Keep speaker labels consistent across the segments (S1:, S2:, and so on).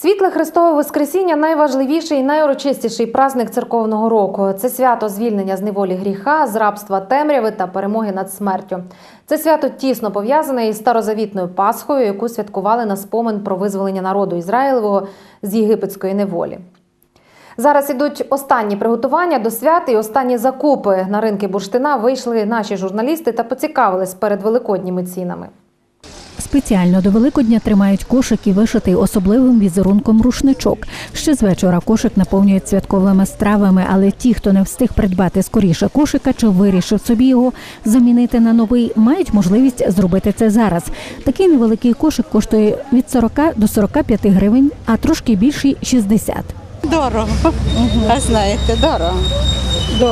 S1: Світле Христове Воскресіння найважливіший і найурочистіший праздник церковного року. Це свято звільнення з неволі гріха, з рабства темряви та перемоги над смертю. Це свято тісно пов'язане із старозавітною Пасхою, яку святкували на спомин про визволення народу Ізраїлевого з єгипетської неволі. Зараз ідуть останні приготування до свят і останні закупи. На ринки бурштина вийшли наші журналісти та поцікавились перед великодніми цінами.
S2: Спеціально до Великодня тримають кошик і вишитий особливим візерунком рушничок. Ще з вечора кошик наповнюють святковими стравами, але ті, хто не встиг придбати скоріше кошика чи вирішив собі його замінити на новий, мають можливість зробити це зараз. Такий невеликий кошик коштує від 40 до 45 гривень, а трошки більший 60.
S3: Дорого. А знаєте, дорого.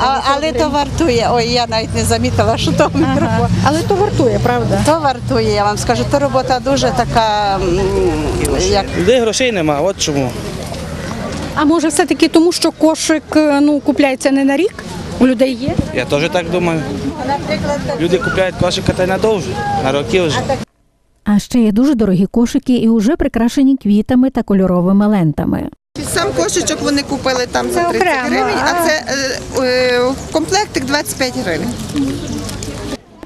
S3: А, але то вартує. Ой, я навіть не замітила, що то мікрофон.
S4: Але то вартує, правда?
S3: То вартує, я вам скажу. То робота дуже така, м, як
S5: Де грошей нема, от чому.
S4: А може все-таки тому, що кошик е, ну, купляється не на рік? У людей є?
S5: Я теж так думаю. Люди купляють кошика та й надовже, на роки вже.
S2: А ще є дуже дорогі кошики і уже прикрашені квітами та кольоровими лентами.
S6: Сам кошечок вони купили там за 30 гривень, а це е, е, комплектик 25 гривень.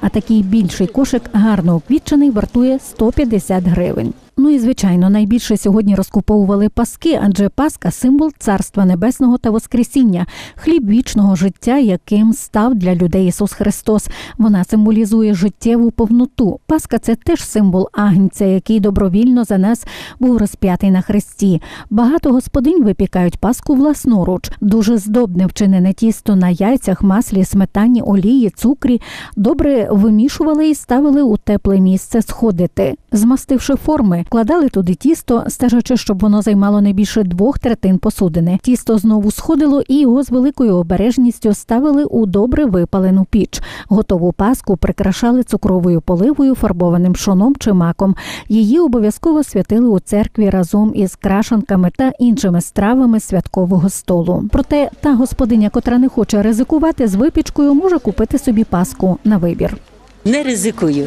S2: А такий більший кошик, гарно уквітчений, вартує 150 гривень. Ну і звичайно, найбільше сьогодні розкуповували паски, адже паска символ царства небесного та воскресіння, хліб вічного життя, яким став для людей Ісус Христос. Вона символізує життєву повноту. Паска це теж символ агнця, який добровільно за нас був розп'ятий на хресті. Багато господинь випікають паску власноруч. Дуже здобне вчинене тісто на яйцях, маслі, сметані, олії, цукрі. Добре вимішували і ставили у тепле місце сходити. Змастивши форми, кладали туди тісто, стежачи, щоб воно займало не більше двох третин посудини. Тісто знову сходило і його з великою обережністю ставили у добре випалену піч. Готову паску прикрашали цукровою поливою, фарбованим шоном чи маком. Її обов'язково святили у церкві разом із крашанками та іншими стравами святкового столу. Проте та господиня, котра не хоче ризикувати з випічкою, може купити собі паску на вибір.
S7: Не ризикую.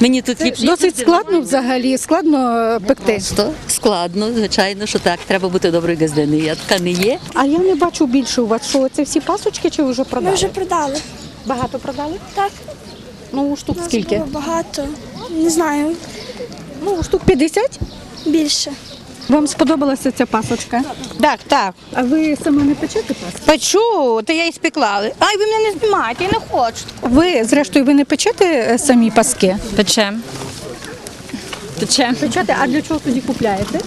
S7: Мені тут ліпше
S4: Досить складно взагалі, складно е, пекти.
S7: Просто складно, звичайно, що так. Треба бути доброю газдиною. Я така не є.
S4: А я не бачу більше у вас. Що це всі пасочки чи ви вже продали?
S8: Ми вже продали.
S4: Багато продали?
S8: Так,
S4: Ну, штук
S8: у нас
S4: скільки?
S8: було багато. Не знаю,
S4: Ну, штук 50.
S8: більше.
S4: Вам сподобалася ця пасочка?
S9: Так, так.
S4: А ви саме не печете паску?
S9: Печу, то я і спекла. Ай, ви мене не знімаєте, я не хочу.
S4: Ви, зрештою, ви не печете е, самі паски?
S10: Печем. Печем.
S4: Печете, а для чого тоді купляєте?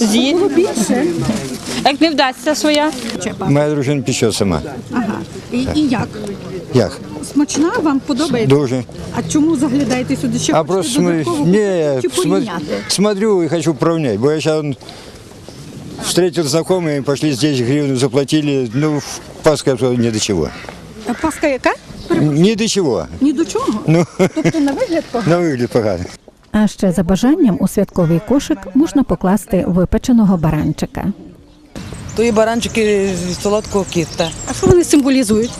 S4: Було більше.
S10: Як не вдасться своя,
S11: Моя дружина пече сама.
S4: Ага. І, і як?
S11: Як?
S4: Смачна вам подобається?
S11: Дуже.
S4: А чому заглядаєте сюди? Ще
S11: А
S4: хочете
S11: просто смотрю,
S4: додатково
S11: не,
S4: чи
S11: смо-
S4: порівняти?
S11: смотрю и хочу поравнять. Бо я сейчас встретил знакомые, пошли здесь гривну заплатили. Ну, Пасха то ни до чего.
S4: А паска яка?
S11: Ни до чего.
S4: Ні до чого.
S11: Ну,
S4: Тобто на вигляд погано.
S11: на вигляд погано.
S2: А ще за бажанням у святковий кошик можна покласти випеченого баранчика.
S12: То і баранчики з солодкого кіста.
S4: А що вони символізують?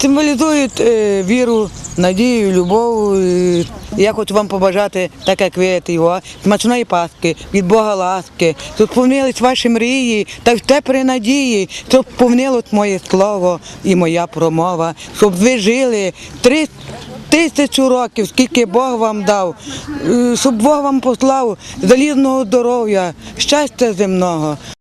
S12: Символізують е, віру, надію, любов. І Я хочу вам побажати, так як ви його, смачної паски, від Бога ласки, щоб повнились ваші мрії, та тепер надії, щоб повнилось моє слово і моя промова, щоб ви жили три тисячу років, скільки Бог вам дав, е, щоб Бог вам послав залізного здоров'я, щастя земного.